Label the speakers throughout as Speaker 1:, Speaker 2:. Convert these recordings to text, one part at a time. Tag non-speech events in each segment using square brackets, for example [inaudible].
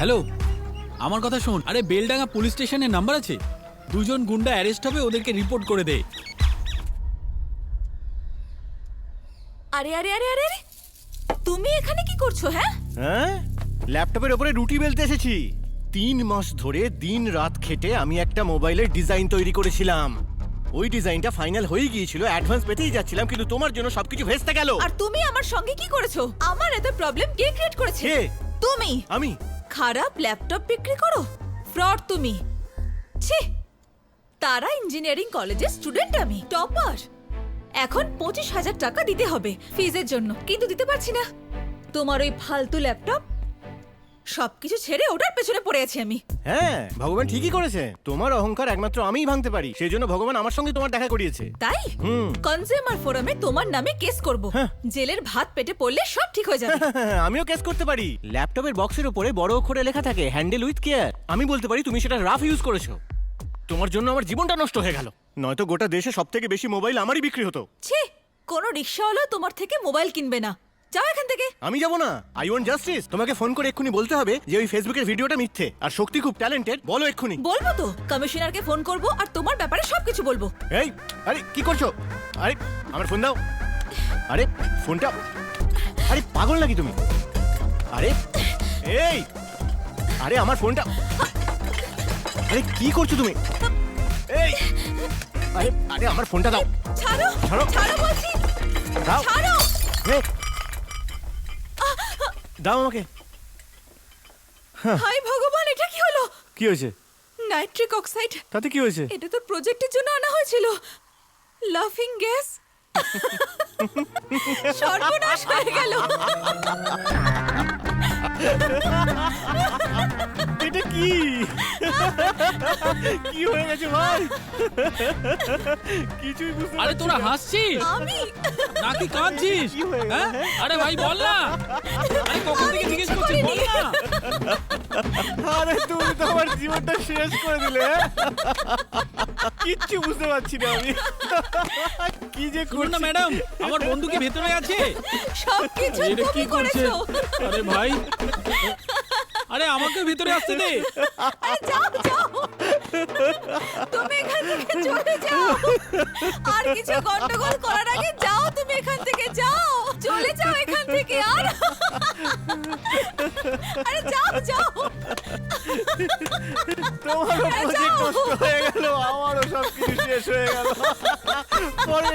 Speaker 1: Hello আমার কথা শোন। আরে বেলডাঙ্গা পুলিশ স্টেশনের নাম্বার আছে? দুজন গুন্ডা অ্যারেস্ট হবে ওদেরকে রিপোর্ট করে দে।
Speaker 2: আরে আরে আরে আরে তুমি এখানে কি করছ হ্যাঁ?
Speaker 3: হ্যাঁ? ল্যাপটপের ওপরে রুটি বেলতে এসেছি। তিন মাস ধরে দিন রাত খেটে আমি একটা মোবাইলের ডিজাইন তৈরি করেছিলাম। ওই ডিজাইনটা ফাইনাল হয়ে গিয়েছিল অ্যাডভান্স পেতেই যাচ্ছিলাম কিন্তু তোমার জন্য সবকিছু ভেস্তে গেল।
Speaker 2: আর তুমি আমার সঙ্গে কি করেছ? আমার এত প্রবলেম কে ক্রিয়েট করেছে? তুমি?
Speaker 3: আমি?
Speaker 2: খারাপ ল্যাপটপ বিক্রি করো? ফ্রড তুমি। ছি, তারা ইঞ্জিনিয়ারিং কলেজের স্টুডেন্ট আমি টপার এখন পঁচিশ হাজার টাকা দিতে হবে ফিজের জন্য, কিন্তু দিতে পারছি না। তোমার ওই ফালতু ল্যাপটপ সবকিছু ছেড়ে ওটার পেছনে পড়ে আছি আমি।
Speaker 3: হ্যাঁ ভগবান ঠিকই করেছে। তোমার অহংকার একমাত্র আমিই ভাঙতে পারি। সেই জন্য ভগবান আমার সঙ্গে তোমার দেখা করিয়েছে।
Speaker 2: তাই?
Speaker 3: হুম।
Speaker 2: কনজিউমার ফোরামে তোমার নামে কেস করব।
Speaker 3: হ্যাঁ।
Speaker 2: জেলের ভাত পেটে পড়লে সব ঠিক হয়ে যাবে। [laughs]
Speaker 3: আমিও কেস করতে পারি। ল্যাপটপের বক্সের উপরে বড় অক্ষরে লেখা থাকে হ্যান্ডেল উইথ কেয়ার আমি বলতে পারি তুমি সেটা রাফ ইউজ করেছ। তোমার জন্য আমার জীবনটা নষ্ট হয়ে গেল। নয়তো গোটা দেশে সব থেকে বেশি মোবাইল আমারই বিক্রি হতো।
Speaker 2: ছি কোনো রিক্সাওয়ালা তোমার থেকে মোবাইল কিনবে না। যাও এখান থেকে।
Speaker 3: আমি যাব না। আই ওয়ান্ট জাস্টিস তোমাকে ফোন করে এক্ষুনি বলতে হবে যে ওই ফেসবুকের ভিডিওটা মিথ্যে। আর শক্তি খুব ট্যালেন্টেড বলো এক্ষুনি।
Speaker 2: বলব তো কমিশনারকে ফোন করব আর তোমার ব্যাপারে সবকিছু বলব।
Speaker 3: এই আরে কি করছ? আরে আমার ফোন দাও। আরে ফোনটা আরে পাগল নাকি তুমি? আরে এই! আরে আমার ফোনটা আরে কি করছ তুমি? এই! আরে আরে আমার ফোনটা দাও।
Speaker 2: ছাড়ো
Speaker 3: ছাড়ো।
Speaker 2: বলছি।
Speaker 3: দাও।
Speaker 2: ছাড়ো।
Speaker 3: দাও আমাকে।
Speaker 2: হাই ভগবান এটা কি হলো?
Speaker 3: কি হয়েছে?
Speaker 2: Nitric oxide.
Speaker 3: তাতে কি হয়েছে?
Speaker 2: এটা তো প্রজেক্টের জন্য আনা হয়েছিল। লাফিং গ্যাস। সর্বনাশ হয়ে গেল।
Speaker 3: কি? কি হয়ে গেছে ভাই? কিছুই বুঝতে
Speaker 1: আরে তোরা হাসছিস?
Speaker 2: আমি?
Speaker 1: নাকি কাঁদছিস?
Speaker 3: কি হয়ে গেল,
Speaker 1: হ্যাঁ? আরে ভাই বল না। আরে কখন থেকে জিজ্ঞেস
Speaker 2: কিছু
Speaker 1: করছিস বল না।
Speaker 3: আরে তুমি তো আমার জীবনটা শেষ করে দিলে হ্যাঁ? কিচ্ছু বুঝতে পারছি না আমি। কি যে
Speaker 1: শুনুন না ম্যাডাম আমার বন্ধু কি ভেতরে আছে?
Speaker 2: সবকিছু
Speaker 1: এটা কি
Speaker 2: তুমি
Speaker 1: করছে
Speaker 2: করেছ।
Speaker 1: আরে ভাই। আরে আমাকে ভেতরে আসতে দে।
Speaker 2: আরে যাও যাও। তুমি এখান থেকে চলে যাও। আর কিছু গন্ডগোল করার আগে যাও তুমি এখান থেকে যাও। চলে যাও এখান থেকে আর। আরে যাও যাও।
Speaker 3: তোমারও প্রজেক্ট নষ্ট হয়ে গেল আমারও সব কিছু শেষ হয়ে গেল। পরে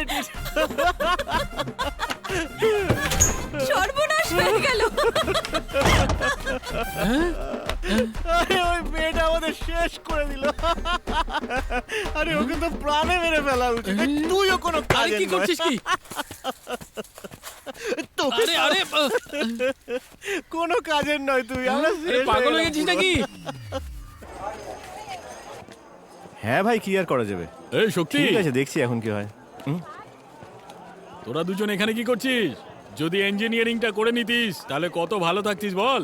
Speaker 3: আরে ওই মেয়েটা আমাদের শেষ করে দিল। আরে ওকে তো প্রাণে মেরে ফেলা উচিত। তুইও কোনো কাজের
Speaker 1: কি করছিস কি?
Speaker 3: তোকে
Speaker 1: আরে আরে
Speaker 3: কোনো কাজের নয় তুই আমরা
Speaker 1: পাগল
Speaker 3: হয়ে
Speaker 1: হয়ে গেছিস নাকি?
Speaker 3: হ্যাঁ ভাই কি আর করা যাবে?
Speaker 1: এই শক্তি।
Speaker 3: ঠিক আছে দেখছি এখন কি হয়।
Speaker 1: তোরা দুজন এখানে কি করছিস? যদি ইঞ্জিনিয়ারিংটা করে নিতিস তাহলে কত ভালো থাকতিস বল।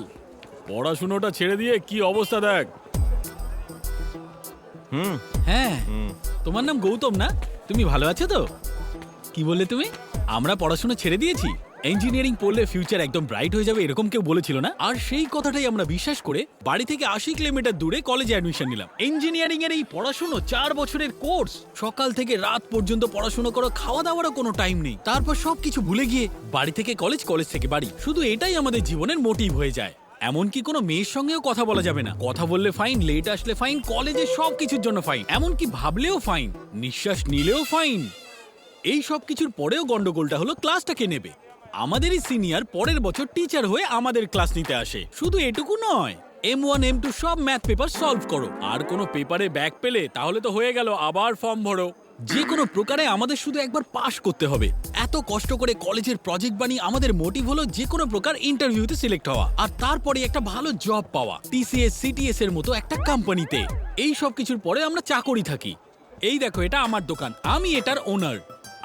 Speaker 1: পড়াশুনোটা ছেড়ে দিয়ে কি অবস্থা দেখ?
Speaker 3: হুম।
Speaker 1: হ্যাঁ। তোমার নাম গৌতম না? তুমি ভালো আছো তো? কি বললে তুমি? আমরা পড়াশোনা ছেড়ে দিয়েছি। ইঞ্জিনিয়ারিং পড়লে ফিউচার একদম ব্রাইট হয়ে যাবে এরকম কেউ বলেছিল না? আর সেই কথাটাই আমরা বিশ্বাস করে বাড়ি থেকে আশি কিলোমিটার দূরে কলেজে অ্যাডমিশন নিলাম। ইঞ্জিনিয়ারিং এর এই পড়াশুনো চার বছরের কোর্স সকাল থেকে রাত পর্যন্ত পড়াশুনো করো খাওয়া দাওয়ারও কোনো টাইম নেই। তারপর সবকিছু ভুলে গিয়ে বাড়ি থেকে কলেজ কলেজ থেকে বাড়ি। শুধু এটাই আমাদের জীবনের মোটিভ হয়ে যায়। এমনকি কোনো মেয়ের সঙ্গেও কথা বলা যাবে না। কথা বললে ফাইন লেট আসলে ফাইন কলেজে সব কিছুর জন্য ফাইন এমনকি ভাবলেও ফাইন নিঃশ্বাস নিলেও ফাইন এই সব কিছুর পরেও গন্ডগোলটা হলো ক্লাসটাকে নেবে? আমাদেরই সিনিয়র পরের বছর টিচার হয়ে আমাদের ক্লাস নিতে আসে। শুধু এটুকু নয় এম ওয়ান এম টু সব ম্যাথ পেপার সলভ করো। আর কোনো পেপারে ব্যাক পেলে তাহলে তো হয়ে গেল, আবার ফর্ম ভরো। যে কোনো প্রকারে আমাদের শুধু একবার পাশ করতে হবে। এত কষ্ট করে কলেজের প্রজেক্ট বানিয়ে আমাদের মোটিভ হলো যে কোনো প্রকার ইন্টারভিউতে সিলেক্ট হওয়া। আর তারপরে একটা ভালো জব পাওয়া টিসিএস সিটিএস এর মতো একটা কোম্পানিতে এই সব কিছুর পরে আমরা চাকরি থাকি। এই দেখো, এটা আমার দোকান। আমি এটার ওনার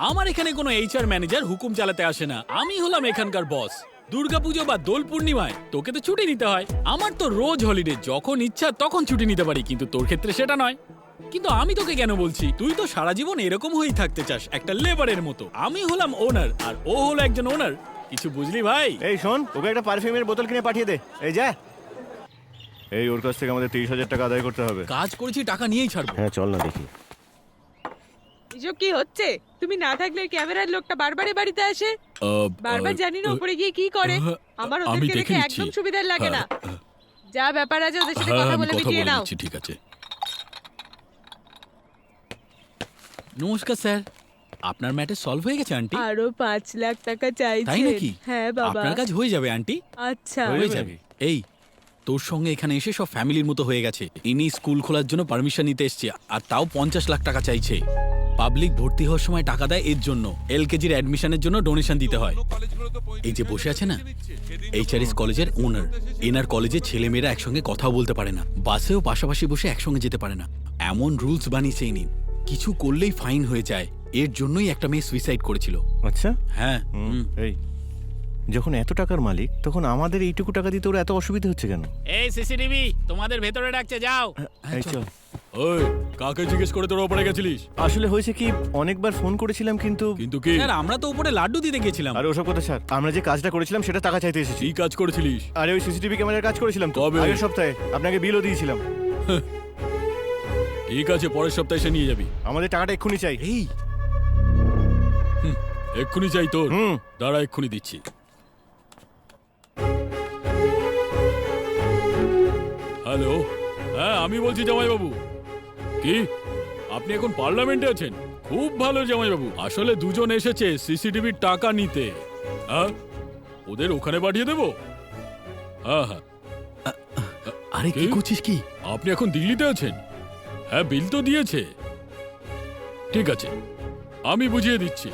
Speaker 1: আমার এখানে কোনো এইচআর ম্যানেজার হুকুম চালাতে আসে না। আমি হলাম এখানকার বস দুর্গাপুজো বা দোল পূর্ণিমায় তোকে তো ছুটি নিতে হয়। আমার তো রোজ হলিডে যখন ইচ্ছা তখন ছুটি নিতে পারি, কিন্তু তোর ক্ষেত্রে সেটা নয়। কিন্তু আমি তোকে কেন বলছি? তুই তো সারা জীবন এরকম হয়েই থাকতে চাস একটা লেবারের মতো। আমি হলাম ওনার আর ও হলো একজন ওনার কিছু বুঝলি ভাই?
Speaker 3: এই শোন ওকে একটা পারফিউমের বোতল কিনে পাঠিয়ে দে। এই যা। এই ওর কাছ থেকে আমাদের তিরিশ হাজার টাকা আদায় করতে হবে।
Speaker 1: কাজ করেছি টাকা নিয়েই ছাড়বো।
Speaker 3: হ্যাঁ চল না দেখি।
Speaker 4: এসব কি হচ্ছে? তুমি না থাকলে ক্যামেরার লোকটা বারবারই বাড়িতে আসে? বারবার জানি না উপরে গিয়ে কি করে। আমার
Speaker 1: আমি
Speaker 4: ওদেরকে
Speaker 1: দেখে
Speaker 4: একদম সুবিধার লাগে না।
Speaker 1: হ্যাঁ,
Speaker 4: যা ব্যাপার আছে ওদের সাথে
Speaker 1: হ্যাঁ
Speaker 4: কথা বলে মিটিয়ে নাও।
Speaker 1: ঠিক আছে। নমস্কার স্যার। আপনার ম্যাটার সলভ হয়ে গেছে আন্টি।
Speaker 4: আরও পাঁচ লাখ টাকা চাইছে
Speaker 1: তাই নাকি?
Speaker 4: হ্যাঁ বাবা।
Speaker 1: আপনার কাজ হয়ে যাবে আন্টি।
Speaker 4: আচ্ছা।
Speaker 3: হয়ে যাবে।
Speaker 1: এই তোর সঙ্গে এখানে এসে সব ফ্যামিলির মতো হয়ে গেছে। ইনি স্কুল খোলার জন্য পারমিশন নিতে এসছে আর তাও পঞ্চাশ লাখ টাকা চাইছে। পাবলিক ভর্তি হওয়ার সময় টাকা দেয় এর জন্য। এলকেজির অ্যাডমিশনের জন্য ডোনেশন দিতে হয়। এই যে বসে আছে না এইচআরএস কলেজের ওনার। এনার কলেজে ছেলেমেয়েরা একসঙ্গে কথাও বলতে পারে না। বাসেও পাশাপাশি বসে একসঙ্গে যেতে পারে না। এমন রুলস বানিয়েছে ইনি। কিছু করলেই ফাইন হয়ে যায়। এর জন্যই একটা মেয়ে সুইসাইড করেছিল।
Speaker 3: আচ্ছা?
Speaker 1: হ্যাঁ।
Speaker 3: হুম। এই যখন এত টাকার মালিক তখন আমাদের এইটুকু টাকা দিতে ওরা এত অসুবিধা হচ্ছে কেন?
Speaker 1: এই সিসিটিভি তোমাদের ভেতরে ডাকছে যাও।
Speaker 3: এই চল।
Speaker 1: ওই কাকে জিজ্ঞেস করে তোরা উপরে গেছিলিস?
Speaker 3: আসলে হয়েছে কি অনেকবার ফোন করেছিলাম কিন্তু
Speaker 1: কিন্তু কি? স্যার আমরা তো উপরে লাড্ডু দিতে গেছিলাম।
Speaker 3: আরে ওসব কথা স্যার আমরা যে কাজটা করেছিলাম সেটা টাকা চাইতে এসেছি।
Speaker 1: কি কাজ করেছিলিস?
Speaker 3: আরে ওই সিসিটিভি ক্যামেরার কাজ করেছিলাম তো।
Speaker 1: কবে?
Speaker 3: আগের সপ্তাহে আপনাকে বিলও দিয়েছিলাম। [laughs]
Speaker 1: ঠিক আছে পরের সপ্তাহে এসে নিয়ে যাবি।
Speaker 3: আমাদের টাকাটা এক্ষুনি চাই।
Speaker 1: এই। এক্ষুনি চাই তোর।
Speaker 3: হুম।
Speaker 1: দাঁড়া এক্ষুনি দিচ্ছি। হ্যালো? হ্যাঁ আমি বলছি জামাইবাবু। কি? আপনি এখন পার্লামেন্টে আছেন? খুব ভালো জামাইবাবু। আসলে দুজন এসেছে সিসিটিভির টাকা নিতে। হ্যাঁ? ওদের ওখানে পাঠিয়ে দেবো? হ্যাঁ হ্যাঁ। আরে কি? করছিস কি? আপনি এখন দিল্লিতে আছেন? হ্যাঁ বিল তো দিয়েছে। ঠিক আছে আমি বুঝিয়ে দিচ্ছি।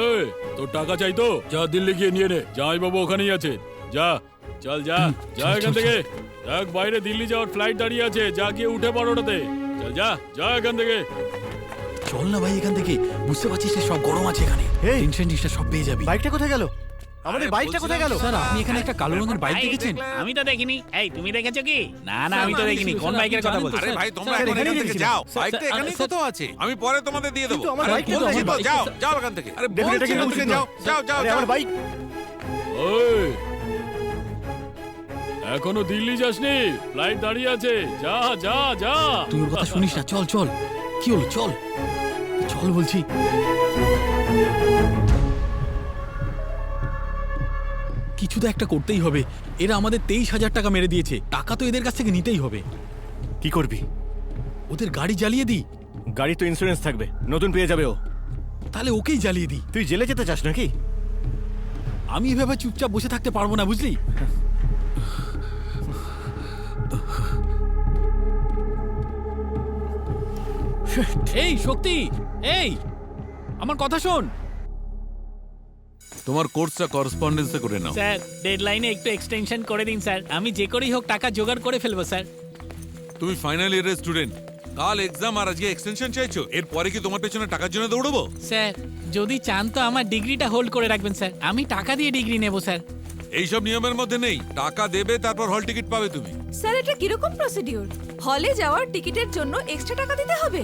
Speaker 1: এই তোর টাকা চাই তো? যা দিল্লি গিয়ে নিয়ে নে। জামাই বাবু ওখানেই আছে। যা চল যা যা এখান থেকে। দেখ বাইরে দিল্লি যাওয়ার ফ্লাইট দাঁড়িয়ে আছে। যা গিয়ে উঠে পড় ওটাতে চল যা যা এখান থেকে। চল না ভাই এখান থেকে। বুঝতে পারছিস সব গরম আছে এখানে।
Speaker 3: এই।
Speaker 1: টেনশন টিনশন সব পেয়ে যাবি।
Speaker 3: বাইকটা কোথায় গেল? আমাদের বাইকটা কোথায় গেল?
Speaker 1: স্যার আপনি এখানে একটা কালো রঙের বাইক দেখেছেন?
Speaker 5: আমি তো দেখিনি। এই তুমি দেখেছ কি? না না আমি তো দেখিনি। কোন বাইকের কথা বলছো
Speaker 6: আরে ভাই তোমরা এখন এখান থেকে যাও। বাইকটা এখানেই কোথাও আছে। আমি পরে তোমাদের দিয়ে দেবো।
Speaker 3: আমার বাইক আমার
Speaker 6: তো,
Speaker 3: বাইক।
Speaker 6: যাও যাও এখান থেকে। আরে
Speaker 3: এটা কিন্তু
Speaker 6: তো, যাও যাও যাও যাও।
Speaker 3: আমার বাইক
Speaker 1: ওই এখনও দিল্লি যাসনি? ফ্লাইট দাঁড়িয়ে আছে। যা যা যা। তুই ওর কথা শুনিস না? চল চল। কি হলো? চল। চল বলছি। কিছু তো একটা করতেই হবে। এরা আমাদের তেইশ হাজার টাকা মেরে দিয়েছে। টাকা তো এদের কাছ থেকে নিতেই হবে।
Speaker 3: কি করবি?
Speaker 1: ওদের গাড়ি জ্বালিয়ে দিই।
Speaker 3: গাড়ি তো ইন্স্যুরেন্স থাকবে। নতুন পেয়ে যাবে ও।
Speaker 1: তাহলে ওকেই জ্বালিয়ে দিই।
Speaker 3: তুই জেলে যেতে চাস নাকি?
Speaker 1: আমি এভাবে চুপচাপ বসে থাকতে পারব না বুঝলি? এই শক্তি! এই! আমার কথা শোন!
Speaker 6: তোমার কোর্সটা করেসপন্ডেন্সে করে নাও।
Speaker 5: স্যার ডেডলাইনে একটু এক্সটেনশন করে দিন স্যার। আমি যে করেই হোক টাকা জোগাড় করে ফেলব স্যার।
Speaker 6: তুমি ফাইনাল ইয়ারের স্টুডেন্ট কাল এক্সাম আর আজকে এক্সটেনশন চাইছো। এরপরে কি তোমার পেছনে টাকার জন্য দৌড়বো?
Speaker 5: স্যার যদি চান তো আমার ডিগ্রিটা হোল্ড করে রাখবেন স্যার। আমি টাকা দিয়ে ডিগ্রি নেব স্যার।
Speaker 6: এইসব নিয়মের মধ্যে নেই। টাকা দেবে তারপর হল টিকিট পাবে তুমি।
Speaker 2: স্যার এটা কীরকম প্রসিডিওর হলে যাওয়ার টিকিটের জন্য এক্সট্রা টাকা দিতে হবে?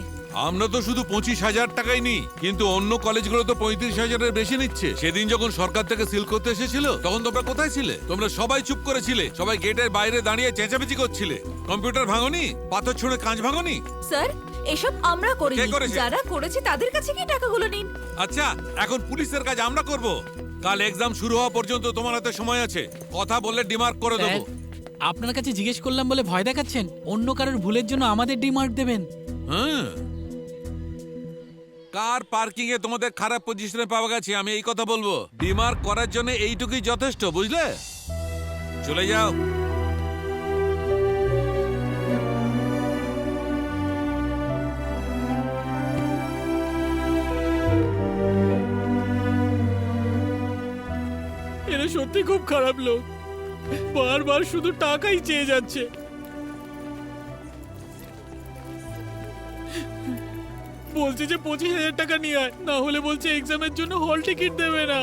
Speaker 6: আমরা তো শুধু পঁচিশ হাজার টাকাই নিই কিন্তু অন্য কলেজগুলো তো পঁয়ত্রিশ হাজারের বেশি নিচ্ছে। সেদিন যখন সরকার থেকে সিল করতে এসেছিল তখন তোমরা কোথায় ছিলে? তোমরা সবাই চুপ করেছিলে সবাই গেটের বাইরে দাঁড়িয়ে চেঁচামেচি করছিলে। কম্পিউটার ভাঙনি? পাথর ছুঁড়ে কাঁচ ভাঙনি?
Speaker 2: স্যার এসব আমরা করিনি।
Speaker 6: কে করেছে?
Speaker 2: যারা করেছে তাদের কাছে কি টাকাগুলো নিন?
Speaker 6: আচ্ছা এখন পুলিশের কাজ আমরা করব। কাল এক্সাম শুরু হওয়া পর্যন্ত তোমার হাতে সময় আছে। কথা বললে ডিমার্ক করে দেবো।
Speaker 5: আপনার কাছে জিজ্ঞেস করলাম বলে ভয় দেখাচ্ছেন। অন্য কারোর ভুলের জন্য আমাদের ডিমার্ক দেবেন।
Speaker 6: হ্যাঁ। কার পার্কিং এ তোমাদের খারাপ পজিশনে পাওয়া গেছে আমি এই কথা বলব। ডিমার্ক করার জন্য এইটুকুই যথেষ্ট বুঝলে? চলে যাও।
Speaker 1: এরা সত্যি খুব খারাপ লোক। বারবার শুধু টাকাই চেয়ে যাচ্ছে। বলছে যে পঁচিশ হাজার টাকা নিয়ে আয় না হলে বলছে এক্সামের জন্য হল টিকিট দেবে না।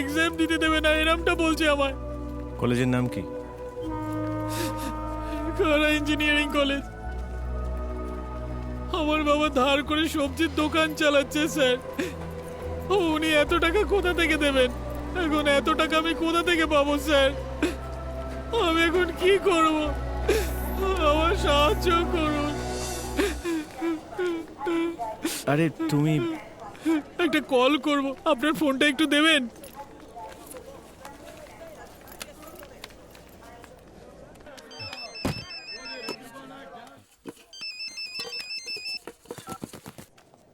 Speaker 1: এক্সাম দিতে দেবে না এরমটা বলছে আমায়।
Speaker 3: কলেজের নাম কি?
Speaker 1: কারা ইঞ্জিনিয়ারিং কলেজ? আমার বাবা ধার করে সবজির দোকান চালাচ্ছে স্যার। উনি এত টাকা কোথা থেকে দেবেন? এখন এত টাকা আমি কোথা থেকে পাবো স্যার?
Speaker 7: আমি এখন কি করব? আমার সাহায্য করুন।
Speaker 3: আরে তুমি
Speaker 7: একটা কল করব। আপনার ফোনটা একটু দেবেন?